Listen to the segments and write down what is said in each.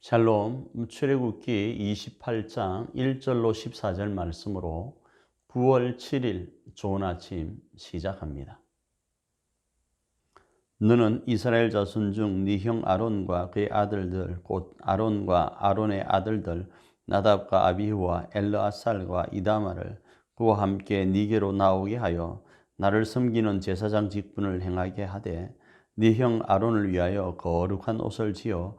샬롬 출애굽기 28장 1절로 14절 말씀으로 9월 7일 좋은 아침 시작합니다. 너는 이스라엘 자손 중 네 형 아론과 그의 아들들 곧 아론과 아론의 아들들 나답과 아비후와 엘르아살과 이다마를 그와 함께 네게로 나오게 하여 나를 섬기는 제사장 직분을 행하게 하되 네 형 아론을 위하여 거룩한 옷을 지어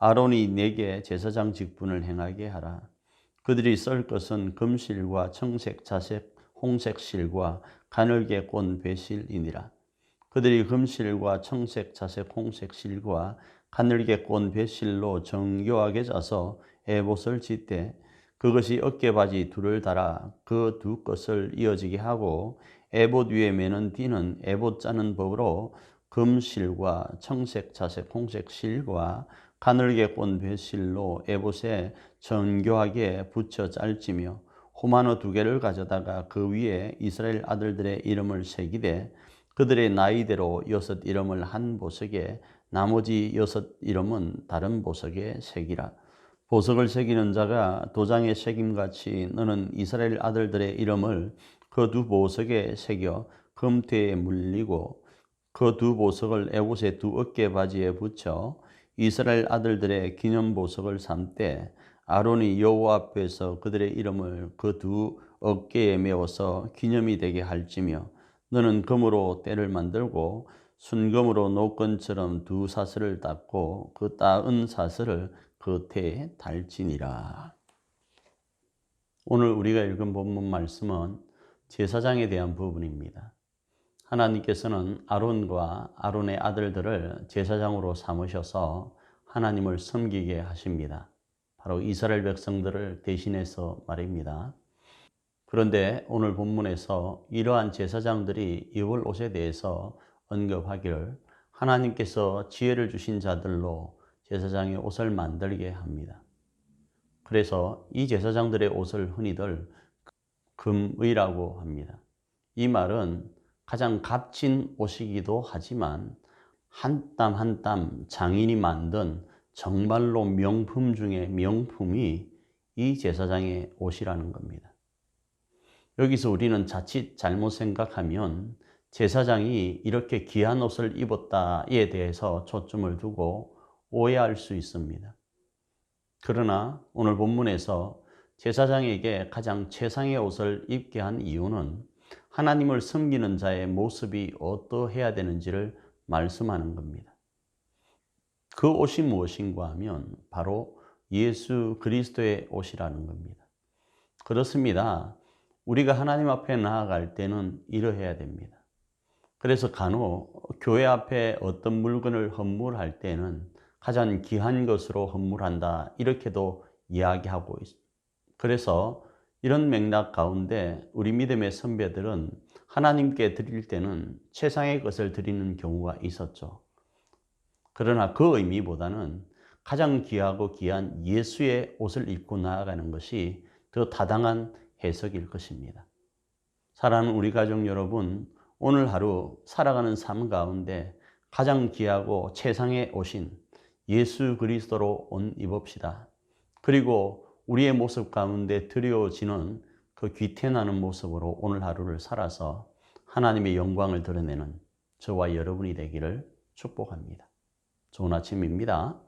아론이 내게 제사장 직분을 행하게 하라. 그들이 썰 것은 금실과 청색, 자색, 홍색 실과 가늘게 꼰 배실이니라. 그들이 금실과 청색, 자색, 홍색 실과 가늘게 꼰 배실로 정교하게 짜서 에봇을 짓되 그것이 어깨바지 둘을 달아 그 두 것을 이어지게 하고 에봇 위에 매는 띠는 에봇 짜는 법으로 금실과 청색, 자색, 홍색 실과 가늘게 꼰 배실로 에봇에 정교하게 붙여 짤지며 호마노 두 개를 가져다가 그 위에 이스라엘 아들들의 이름을 새기되 그들의 나이대로 여섯 이름을 한 보석에 나머지 여섯 이름은 다른 보석에 새기라. 보석을 새기는 자가 도장에 새김같이 너는 이스라엘 아들들의 이름을 그 두 보석에 새겨 금태에 물리고 그 두 보석을 에봇의 두 어깨 바지에 붙여 이스라엘 아들들의 기념 보석을 삼되 아론이 여호와 앞에서 그들의 이름을 그 두 어깨에 메워서 기념이 되게 할지며 너는 금으로 때를 만들고 순금으로 노건처럼 두 사슬을 닦고 그 따은 사슬을 그 태에 달지니라. 오늘 우리가 읽은 본문 말씀은 제사장에 대한 부분입니다. 하나님께서는 아론과 아론의 아들들을 제사장으로 삼으셔서 하나님을 섬기게 하십니다. 바로 이스라엘 백성들을 대신해서 말입니다. 그런데 오늘 본문에서 이러한 제사장들이 입을 옷에 대해서 언급하기를 하나님께서 지혜를 주신 자들로 제사장의 옷을 만들게 합니다. 그래서 이 제사장들의 옷을 흔히들 금의라고 합니다. 이 말은 가장 값진 옷이기도 하지만 한 땀 한 땀 장인이 만든 정말로 명품 중에 명품이 이 제사장의 옷이라는 겁니다. 여기서 우리는 자칫 잘못 생각하면 제사장이 이렇게 귀한 옷을 입었다에 대해서 초점을 두고 오해할 수 있습니다. 그러나 오늘 본문에서 제사장에게 가장 최상의 옷을 입게 한 이유는 하나님을 섬기는 자의 모습이 어떠해야 되는지를 말씀하는 겁니다. 그 옷이 무엇인가 하면 바로 예수 그리스도의 옷이라는 겁니다. 그렇습니다. 우리가 하나님 앞에 나아갈 때는 이러해야 됩니다. 그래서 간혹 교회 앞에 어떤 물건을 헌물할 때는 가장 귀한 것으로 헌물한다 이렇게도 이야기하고 있습니다. 그래서 이런 맥락 가운데 우리 믿음의 선배들은 하나님께 드릴 때는 최상의 것을 드리는 경우가 있었죠. 그러나 그 의미보다는 가장 귀하고 귀한 예수의 옷을 입고 나아가는 것이 더 타당한 해석일 것입니다. 사랑하는 우리 가족 여러분, 오늘 하루 살아가는 삶 가운데 가장 귀하고 최상의 옷인 예수 그리스도로 옷 입읍시다. 그리고 우리의 모습 가운데 드려지는 그 귀태나는 모습으로 오늘 하루를 살아서 하나님의 영광을 드러내는 저와 여러분이 되기를 축복합니다. 좋은 아침입니다.